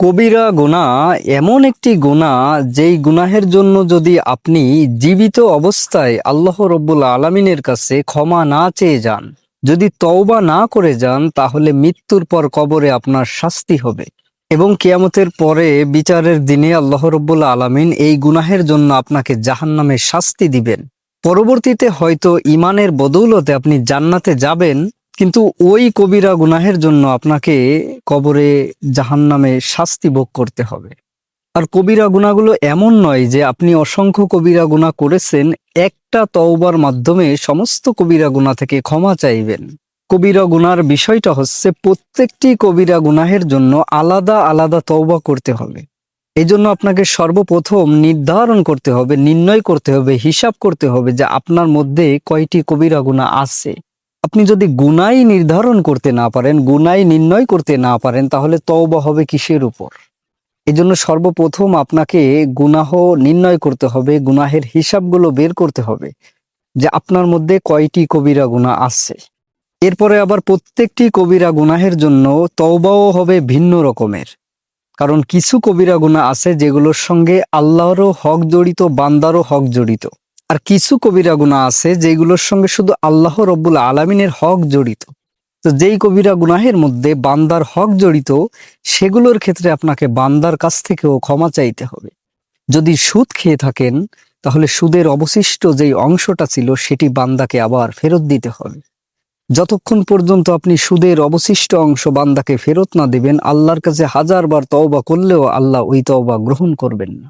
কবিরা গোনা এমন একটি গুনাহ যেই গুনাহের জন্য যদি আপনি জীবিত অবস্থায় আল্লাহ রব্বুল আলমিনের কাছে ক্ষমা না চেয়ে যান, যদি তওবা না করে যান, তাহলে মৃত্যুর পর কবরে আপনার শাস্তি হবে। এবং কিয়ামতের পরে বিচারের দিনে আল্লাহ রব্বুল আলমিন এই গুনাহের জন্য আপনাকে জাহান্নামে শাস্তি দিবেন। পরবর্তীতে হয়তো ইমানের বদৌলতে আপনি জান্নাতে যাবেন কিন্তু ওই কবিরা গুনাহের জন্য আপনাকে কবরে জাহান্নামে শাস্তি ভোগ করতে হবে। আর কবিরা গুনাহগুলো এমন নয় যে আপনি অসংখ্য কবিরা গুনাহ করেছেন, একটা তওবার মাধ্যমে সমস্ত কবিরা গুনাহ থেকে ক্ষমা চাইবেন। কবিরা গুনার বিষয়টা হচ্ছে প্রত্যেকটি কবিরা গুনাহের জন্য আলাদা আলাদা তওবা করতে হবে। এই জন্য আপনাকে সর্বপ্রথম নির্ধারণ করতে হবে, নির্ণয় করতে হবে, হিসাব করতে হবে যে আপনার মধ্যে কয়টি কবিরা গুনাহ আছে। আপনি যদি গুনাই নির্ধারণ করতে না পারেন, গুনাই নির্ণয় করতে না পারেন, তাহলে তওবা হবে কিসের উপর? এই জন্য সর্বপ্রথম আপনাকে গুনাহ নির্ণয় করতে হবে, গুনাহের হিসাবগুলো বের করতে হবে যে আপনার মধ্যে কয়টি কবিরা গুনাহ আছে। এরপরে আবার প্রত্যেকটি কবিরা গুনাহের জন্য তওবাও হবে ভিন্ন রকমের। কারণ কিছু কবিরা গুনাহ আছে যেগুলোর সঙ্গে আল্লাহরও হক জড়িত, বান্দারও হক জড়িত। আর কিছু কবিরা গুনাহ আছে যেগুলোর সঙ্গে শুধু আল্লাহ রব্বুল আলমিনের হক জড়িত। তো যেই কবিরা গুনাহের মধ্যে বান্দার হক জড়িত, সেগুলোর ক্ষেত্রে আপনাকে বান্দার কাছ থেকেও ক্ষমা চাইতে হবে। যদি সুদ খেয়ে থাকেন, তাহলে সুদের অবশিষ্ট যেই অংশটা ছিল, সেটি বান্দাকে আবার ফেরত দিতে হবে। যতক্ষণ পর্যন্ত আপনি সুদের অবশিষ্ট অংশ বান্দাকে ফেরত না দেবেন, আল্লাহর কাছে হাজারবার তওবা করলেও আল্লাহ ওই তওবা গ্রহণ করবেন না।